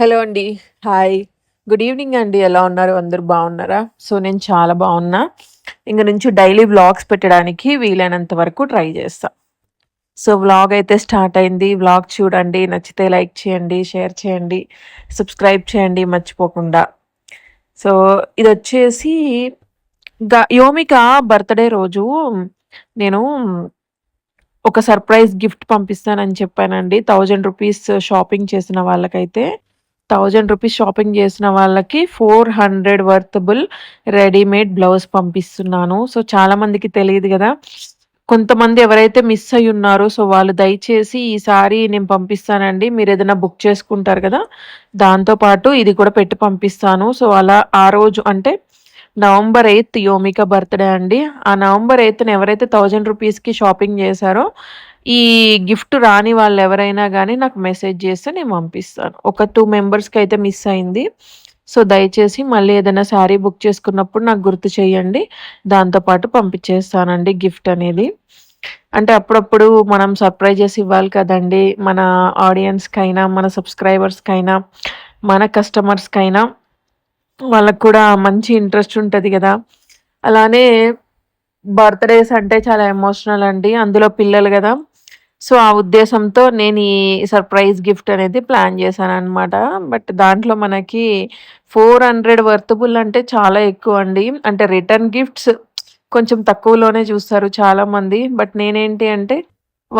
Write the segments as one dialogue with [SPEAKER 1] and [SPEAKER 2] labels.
[SPEAKER 1] hello అండి hi good evening అండి ఎలా ఉన్నారు అందరు బాగున్నారా సో నేను చాలా బాగున్నా ఇంక నుంచి డైలీ వ్లాగ్స్ పెట్టడానికి వీలైనంత వరకు ట్రై చేస్తా సో వ్లాగ్ అయితే స్టార్ట్ అయింది వ్లాగ్ చూడండి నచ్చితే లైక్ చేయండి షేర్ చేయండి సబ్స్క్రైబ్ చేయండి మర్చిపోకుండా సో ఇది వచ్చేసి యోమిక బర్త్డే రోజు నేను ఒక సర్ప్రైజ్ గిఫ్ట్ పంపిస్తానని చెప్పానండి థౌజండ్ రూపీస్ షాపింగ్ చేసిన వాళ్ళకైతే థౌజండ్ రూపీస్ షాపింగ్ చేసిన వాళ్ళకి four hundred worthable readymade blouse పంపిస్తున్నాను సో చాలామందికి తెలియదు కదా కొంతమంది ఎవరైతే మిస్ అయి ఉన్నారో సో వాళ్ళు దయచేసి ఈసారి నేను పంపిస్తానండి మీరు ఏదైనా బుక్ చేసుకుంటారు కదా దాంతోపాటు ఇది కూడా పెట్టి పంపిస్తాను సో అలా ఆ రోజు అంటే నవంబర్ ఎయిత్ యోమిక బర్త్డే అండి ఆ నవంబర్ ఎయిత్ని ఎవరైతే థౌజండ్ రూపీస్కి షాపింగ్ చేశారో ఈ గిఫ్ట్ రాని వాళ్ళు ఎవరైనా కానీ నాకు మెసేజ్ చేస్తే నేను పంపిస్తాను ఒక టూ మెంబర్స్కి అయితే మిస్ అయింది సో దయచేసి మళ్ళీ ఏదైనా శారీ బుక్ చేసుకున్నప్పుడు నాకు గుర్తు చేయండి దాంతోపాటు పంపించేస్తానండి గిఫ్ట్ అనేది అంటే అప్పుడప్పుడు మనం సర్ప్రైజెస్ ఇవ్వాలి కదండి మన ఆడియన్స్కి అయినా మన సబ్స్క్రైబర్స్కి అయినా మన కస్టమర్స్కైనా వాళ్ళకు కూడా మంచి ఇంట్రెస్ట్ ఉంటుంది కదా అలానే బర్త్డేస్ అంటే చాలా ఎమోషనల్ అండి అందులో పిల్లలు కదా సో ఆ ఉద్దేశంతో నేను ఈ సర్ప్రైజ్ గిఫ్ట్ అనేది ప్లాన్ చేశాను అనమాట బట్ దాంట్లో మనకి ఫోర్ హండ్రెడ్ వర్తబుల్ అంటే చాలా ఎక్కువ అండి అంటే రిటర్న్ గిఫ్ట్స్ కొంచెం తక్కువలోనే చూస్తారు చాలామంది బట్ నేనేంటి అంటే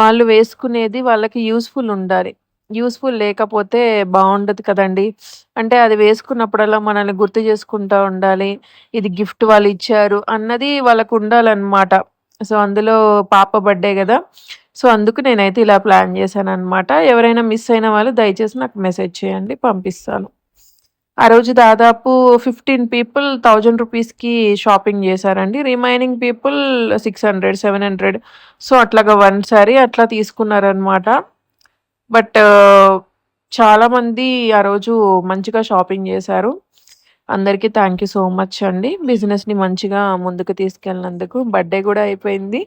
[SPEAKER 1] వాళ్ళు వేసుకునేది వాళ్ళకి యూస్ఫుల్ ఉండాలి యూస్ఫుల్ లేకపోతే బాగుండదు కదండి అంటే అది వేసుకున్నప్పుడల్లా మనల్ని గుర్తు చేసుకుంటూ ఉండాలి ఇది గిఫ్ట్ వాళ్ళు ఇచ్చారు అన్నది వాళ్ళకు ఉండాలన్నమాట సో అందులో పాప బర్త్డే కదా సో అందుకు నేనైతే ఇలా ప్లాన్ చేశాను అనమాట ఎవరైనా మిస్ అయిన వాళ్ళు దయచేసి నాకు మెసేజ్ చేయండి పంపిస్తాను ఆ రోజు దాదాపు ఫిఫ్టీన్ పీపుల్ థౌజండ్ రూపీస్కి షాపింగ్ చేశారండి remaining people six hundred seven hundred so అట్లాగా వన్ సారీ అట్లా తీసుకున్నారనమాట బట్ చాలామంది ఆ రోజు మంచిగా షాపింగ్ చేశారు అందరికీ థ్యాంక్ యూ సో మచ్ అండి బిజినెస్ని మంచిగా ముందుకు తీసుకెళ్ళినందుకు బర్త్డే కూడా అయిపోయింది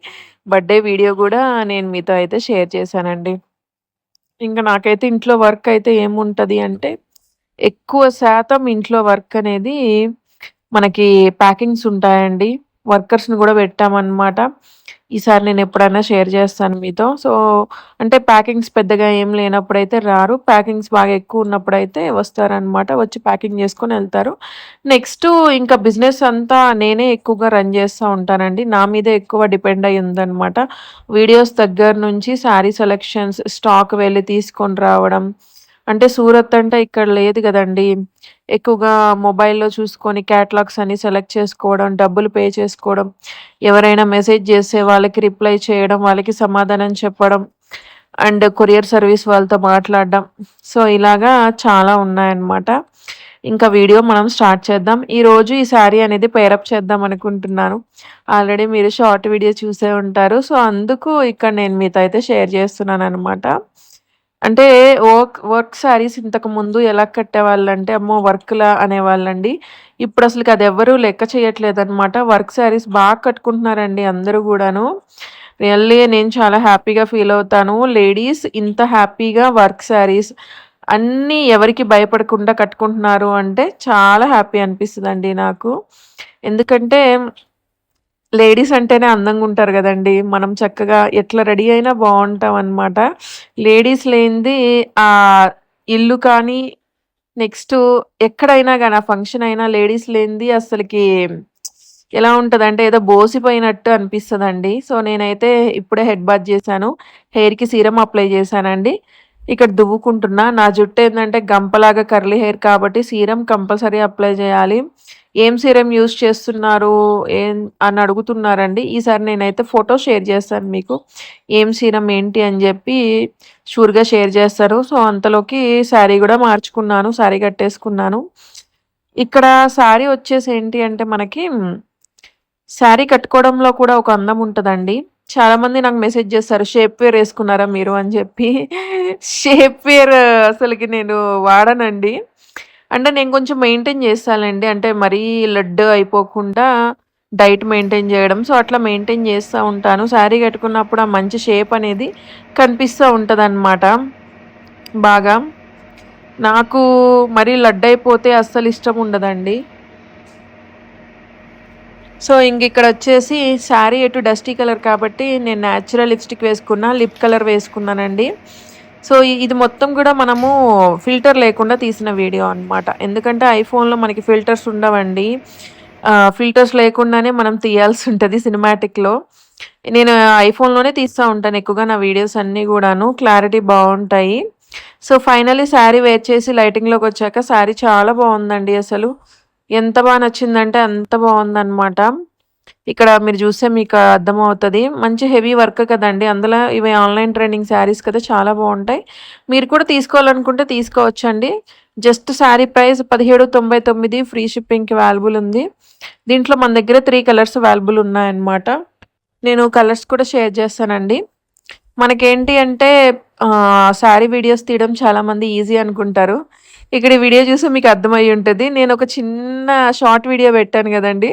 [SPEAKER 1] బర్త్డే వీడియో కూడా నేను మీతో అయితే షేర్ చేశానండి ఇంకా నాకైతే ఇంట్లో వర్క్ అయితే ఏముంటుంది అంటే ఎక్కువ శాతం ఇంట్లో వర్క్ అనేది మనకి ప్యాకింగ్స్ ఉంటాయండి వర్కర్స్ని కూడా పెట్టామన్నమాట ఈసారి నేను ఎప్పుడైనా షేర్ చేస్తాను మీతో సో అంటే ప్యాకింగ్స్ పెద్దగా ఏం లేనప్పుడైతే రారు ప్యాకింగ్స్ బాగా ఎక్కువ ఉన్నప్పుడైతే వస్తారనమాట వచ్చి ప్యాకింగ్ చేసుకొని వెళ్తారు నెక్స్ట్ ఇంకా బిజినెస్ అంతా నేనే ఎక్కువగా రన్ చేస్తూ ఉంటానండి నా మీదే ఎక్కువ డిపెండ్ అయ్యి ఉందనమాట వీడియోస్ దగ్గర నుంచి శారీ సెలెక్షన్స్ స్టాక్ వెళ్ళి తీసుకొని రావడం అంటే సూరత్ అంటే ఇక్కడ లేదు కదండి ఎక్కువగా మొబైల్లో చూసుకొని క్యాటలాగ్స్ అని సెలెక్ట్ చేసుకోవడం డబ్బులు పే చేసుకోవడం ఎవరైనా మెసేజ్ చేస్తే వాళ్ళకి రిప్లై చేయడం వాళ్ళకి సమాధానం చెప్పడం అండ్ కొరియర్ సర్వీస్ వాళ్ళతో మాట్లాడడం సో ఇలాగా చాలా ఉన్నాయన్నమాట ఇంకా వీడియో మనం స్టార్ట్ చేద్దాం ఈరోజు ఈ శారీ అనేది పేరప్ చేద్దాం అనుకుంటున్నాను ఆల్రెడీ మీరు షార్ట్ వీడియో చూసే ఉంటారు సో అందుకు ఇక్కడ నేను మీతో అయితే షేర్ చేస్తున్నాను అనమాట అంటే వర్క్ వర్క్ శారీస్ ఇంతకు ముందు ఎలా కట్టేవాళ్ళంటే అమ్మో వర్క్లా అనేవాళ్ళండి ఇప్పుడు అసలు అది ఎవరు లెక్క అనమాట వర్క్ శారీస్ బాగా కట్టుకుంటున్నారండి అందరూ కూడాను రియల్లీ నేను చాలా హ్యాపీగా ఫీల్ అవుతాను లేడీస్ ఇంత హ్యాపీగా వర్క్ శారీస్ అన్నీ ఎవరికి భయపడకుండా కట్టుకుంటున్నారు అంటే చాలా హ్యాపీ అనిపిస్తుందండి నాకు ఎందుకంటే లేడీస్ అంటేనే అందంగా ఉంటారు కదండి మనం చక్కగా ఎట్లా రెడీ అయినా బాగుంటాం అనమాట లేడీస్ లేనిది ఆ ఇల్లు కానీ నెక్స్ట్ ఎక్కడైనా కానీ ఆ ఫంక్షన్ అయినా లేడీస్ లేనిది అసలుకి ఎలా ఉంటుంది అంటే ఏదో బోసిపోయినట్టు అనిపిస్తుంది అండి సో నేనైతే ఇప్పుడే హెడ్ బాత్ చేశాను హెయిర్కి సీరం అప్లై చేశానండి ఇక్కడ దువ్వుకుంటున్నా నా జుట్టు ఏంటంటే గంపలాగా కర్లీ హెయిర్ కాబట్టి సీరం కంపల్సరీ అప్లై చేయాలి ఏం సీరం యూస్ చేస్తున్నారు ఏం అని అడుగుతున్నారండి ఈసారి నేనైతే ఫోటో షేర్ చేస్తాను మీకు ఏం సీరం ఏంటి అని చెప్పి షూర్గా షేర్ చేస్తారు సో అంతలోకి శారీ కూడా మార్చుకున్నాను శారీ కట్టేసుకున్నాను ఇక్కడ శారీ వచ్చేసి ఏంటి అంటే మనకి శారీ కట్టుకోవడంలో కూడా ఒక అందం ఉంటుందండి చాలామంది నాకు మెసేజ్ చేస్తారు షేప్ వేర్ వేసుకున్నారా మీరు అని చెప్పి షేప్ వేర్ అసలుకి నేను వాడనండి అంటే నేను కొంచెం మెయింటైన్ చేస్తానండి అంటే మరీ లడ్డు అయిపోకుండా డైట్ మెయింటైన్ చేయడం సో అట్లా మెయింటైన్ చేస్తూ ఉంటాను శారీ కట్టుకున్నప్పుడు ఆ మంచి షేప్ అనేది కనిపిస్తూ ఉంటుంది అనమాట బాగా నాకు మరీ లడ్డు అయిపోతే అస్సలు ఇష్టం ఉండదండి సో ఇంక ఇక్కడ వచ్చేసి శారీ ఎటు డస్టీ కలర్ కాబట్టి నేను న్యాచురల్ లిప్స్టిక్ వేసుకున్నా లిప్ కలర్ వేసుకున్నానండి సో ఇది మొత్తం కూడా మనము ఫిల్టర్ లేకుండా తీసిన వీడియో అనమాట ఎందుకంటే ఐఫోన్లో మనకి ఫిల్టర్స్ ఉండవండి ఫిల్టర్స్ లేకుండానే మనం తీయాల్సి ఉంటుంది సినిమాటిక్లో నేను ఐఫోన్లోనే తీస్తూ ఉంటాను ఎక్కువగా నా వీడియోస్ అన్నీ కూడాను క్లారిటీ బాగుంటాయి సో ఫైనలీ శారీ వేచేసి లైటింగ్లోకి వచ్చాక శారీ చాలా బాగుందండి అసలు ఎంత బాగా నచ్చిందంటే అంత బాగుందనమాట ఇక్కడ మీరు చూస్తే మీకు అర్థమవుతుంది మంచి హెవీ వర్క్ కదండి అందులో ఇవి ఆన్లైన్ ట్రైనింగ్ శారీస్ కదా చాలా బాగుంటాయి మీరు కూడా తీసుకోవాలనుకుంటే తీసుకోవచ్చండి జస్ట్ శారీ ప్రైస్ పదిహేడు తొంభై తొమ్మిది ఫ్రీ షిప్పింగ్కి అవైలబుల్ ఉంది దీంట్లో మన దగ్గర త్రీ కలర్స్ అవైలబుల్ ఉన్నాయన్నమాట నేను కలర్స్ కూడా షేర్ చేస్తానండి మనకేంటి అంటే శారీ వీడియోస్ తీయడం చాలామంది ఈజీ అనుకుంటారు ఇక్కడ వీడియో చూస్తే మీకు అర్థమై ఉంటుంది నేను ఒక చిన్న షార్ట్ వీడియో పెట్టాను కదండి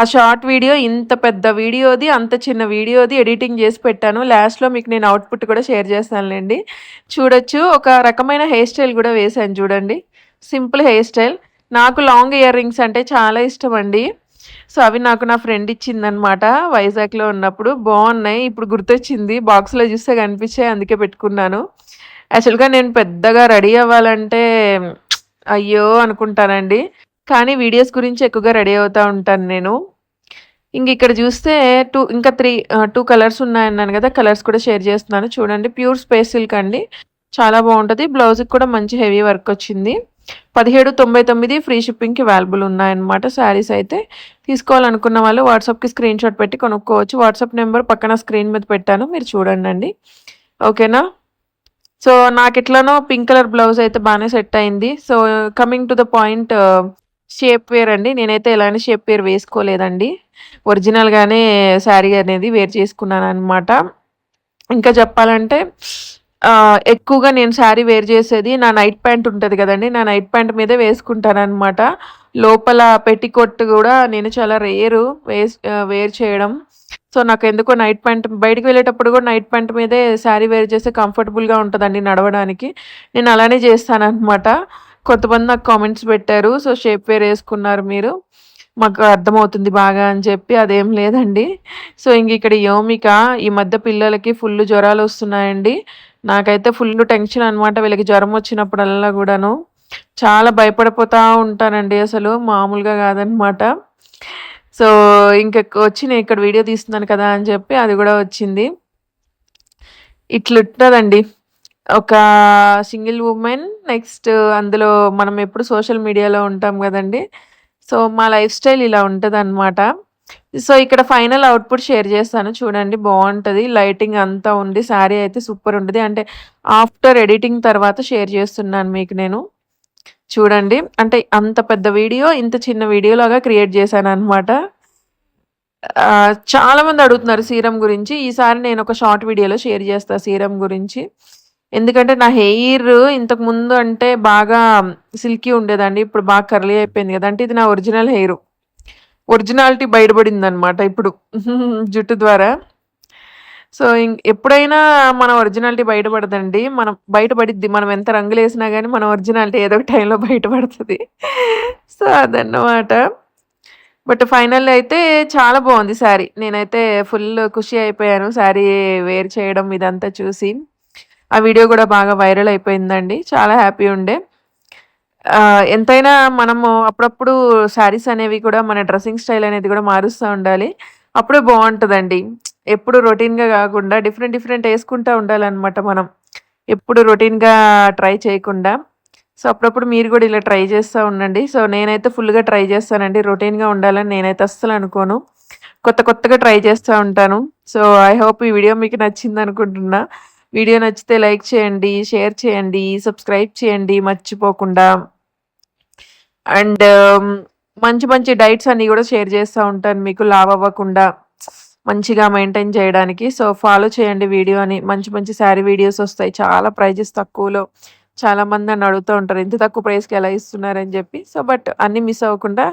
[SPEAKER 1] ఆ షార్ట్ వీడియో ఇంత పెద్ద వీడియోది అంత చిన్న వీడియోది ఎడిటింగ్ చేసి పెట్టాను లాస్ట్లో మీకు నేను అవుట్పుట్ కూడా షేర్ చేస్తానులేండి చూడొచ్చు ఒక రకమైన హెయిర్ స్టైల్ కూడా వేశాను చూడండి సింపుల్ హెయిర్ స్టైల్ నాకు లాంగ్ ఇయర్ రింగ్స్ అంటే చాలా ఇష్టం అండి సో అవి నాకు నా ఫ్రెండ్ ఇచ్చిందనమాట వైజాగ్లో ఉన్నప్పుడు బాగున్నాయి ఇప్పుడు గుర్తొచ్చింది బాక్స్లో చూస్తే కనిపించాయి అందుకే పెట్టుకున్నాను యాక్చువల్గా నేను పెద్దగా రెడీ అవ్వాలంటే అయ్యో అనుకుంటానండి కానీ వీడియోస్ గురించి ఎక్కువగా రెడీ అవుతూ ఉంటాను నేను ఇంక ఇక్కడ చూస్తే టూ ఇంకా త్రీ టూ కలర్స్ ఉన్నాయన్నాను కదా కలర్స్ కూడా షేర్ చేస్తున్నాను చూడండి ప్యూర్ స్పేస్ సిల్క్ అండి చాలా బాగుంటుంది బ్లౌజ్కి కూడా మంచి హెవీ వర్క్ వచ్చింది పదిహేడు తొంభై తొమ్మిది ఫ్రీ షిప్పింగ్కి అవైలబుల్ ఉన్నాయన్నమాట శారీస్ అయితే తీసుకోవాలనుకున్న వాళ్ళు వాట్సాప్కి స్క్రీన్ షాట్ పెట్టి కొనుక్కోవచ్చు వాట్సాప్ నెంబర్ పక్కన స్క్రీన్ మీద పెట్టాను మీరు చూడండి ఓకేనా సో నాకు ఎట్లానో పింక్ కలర్ బ్లౌజ్ అయితే బాగానే సెట్ అయింది so coming to the point shapewear అండి నేనైతే ఎలాంటి షేప్ వేర్ వేసుకోలేదండి ఒరిజినల్గానే శారీ అనేది వేర్ చేసుకున్నాను అనమాట ఇంకా చెప్పాలంటే ఎక్కువగా నేను శారీ వేర్ చేసేది నా నైట్ ప్యాంట్ ఉంటుంది కదండి నా నైట్ ప్యాంట్ మీదే వేసుకుంటాను అనమాట లోపల పెట్టికొట్టు కూడా నేను చాలా రేరు వేస్ వేర్ చేయడం సో నాకు ఎందుకో నైట్ ప్యాంట్ బయటకు వెళ్ళేటప్పుడు కూడా నైట్ ప్యాంట్ మీదే శారీ వేర్ చేస్తే కంఫర్టబుల్గా ఉంటుందండి నడవడానికి నేను అలానే చేస్తానమాట కొంతమంది నాకు కామెంట్స్ పెట్టారు సో షేప్ వేర్ వేసుకున్నారు మీరు మాకు అర్థమవుతుంది బాగా అని చెప్పి అదేం లేదండి సో ఇంక ఇక్కడ యోమిక ఈ మధ్య పిల్లలకి ఫుల్ జ్వరాలు వస్తున్నాయండి నాకైతే ఫుల్ టెన్షన్ అనమాట వీళ్ళకి జ్వరం వచ్చినప్పుడల్లా కూడాను చాలా భయపడిపోతూ ఉంటానండి అసలు మామూలుగా కాదనమాట సో ఇంక వచ్చి నేను ఇక్కడ వీడియో తీస్తున్నాను కదా అని చెప్పి అది కూడా వచ్చింది ఇట్లుంటుందండి ఒక సింగిల్ ఉమెన్ నెక్స్ట్ అందులో మనం ఎప్పుడు సోషల్ మీడియాలో ఉంటాం కదండి సో మా లైఫ్ స్టైల్ ఇలా ఉంటుంది అనమాట సో ఇక్కడ ఫైనల్ అవుట్పుట్ షేర్ చేస్తాను చూడండి బాగుంటుంది లైటింగ్ అంతా ఉంది శారీ అయితే సూపర్ ఉంటుంది అంటే ఆఫ్టర్ ఎడిటింగ్ తర్వాత షేర్ చేస్తున్నాను మీకు నేను చూడండి అంటే అంత పెద్ద వీడియో ఇంత చిన్న వీడియోలాగా క్రియేట్ చేశాను అనమాట చాలామంది అడుగుతున్నారు సీరం గురించి ఈసారి నేను ఒక షార్ట్ వీడియోలో షేర్ చేస్తాను సీరం గురించి ఎందుకంటే నా హెయిర్ ఇంతకు ముందు అంటే బాగా సిల్కీ ఉండేదండి ఇప్పుడు బాగా కర్లీ అయిపోయింది కదా అంటే ఇది నా ఒరిజినల్ హెయిర్ ఒరిజినాలిటీ బయటపడింది అనమాట ఇప్పుడు జుట్టు ద్వారా సో ఎప్పుడైనా మన ఒరిజినాలిటీ బయటపడదండి మనం బయటపడిద్ది మనం ఎంత రంగులు వేసినా కానీ మన ఒరిజినాలిటీ ఏదో ఒక టైంలో బయటపడుతుంది సో అదన్నమాట బట్ ఫైనల్ అయితే చాలా బాగుంది శారీ నేనైతే ఫుల్ ఖుషి అయిపోయాను శారీ వేర్ చేయడం ఇదంతా చూసి ఆ వీడియో కూడా బాగా వైరల్ అయిపోయిందండి చాలా హ్యాపీ ఉండే ఎంతైనా మనము అప్పుడప్పుడు శారీస్ అనేవి కూడా మన డ్రెస్సింగ్ స్టైల్ అనేది కూడా మారుస్తూ ఉండాలి అప్పుడే బాగుంటుందండి ఎప్పుడు రొటీన్గా కాకుండా డిఫరెంట్ డిఫరెంట్ వేసుకుంటూ ఉండాలన్నమాట మనం ఎప్పుడు రొటీన్గా ట్రై చేయకుండా సో అప్పుడప్పుడు మీరు కూడా ఇలా ట్రై చేస్తూ ఉండండి సో నేనైతే ఫుల్గా ట్రై చేస్తానండి రొటీన్గా ఉండాలని నేనైతే అస్సలు అనుకోను కొత్త కొత్తగా ట్రై చేస్తూ ఉంటాను సో ఐ హోప్ ఈ వీడియో మీకు నచ్చింది అనుకుంటున్నా వీడియో నచ్చితే లైక్ చేయండి షేర్ చేయండి సబ్స్క్రైబ్ చేయండి మర్చిపోకుండా అండ్ మంచి మంచి డైట్స్ అన్నీ కూడా షేర్ చేస్తూ ఉంటాను మీకు లావ్ అవ్వకుండా మంచిగా మెయింటైన్ చేయడానికి సో ఫాలో చేయండి వీడియోని మంచి మంచి శారీ వీడియోస్ వస్తాయి చాలా ప్రైజెస్ తక్కువలో చాలామంది నన్ను అడుగుతూ ఉంటారు ఇంత తక్కువ ప్రైస్కి ఎలా ఇస్తున్నారని చెప్పి సో బట్ అన్ని మిస్ అవ్వకుండా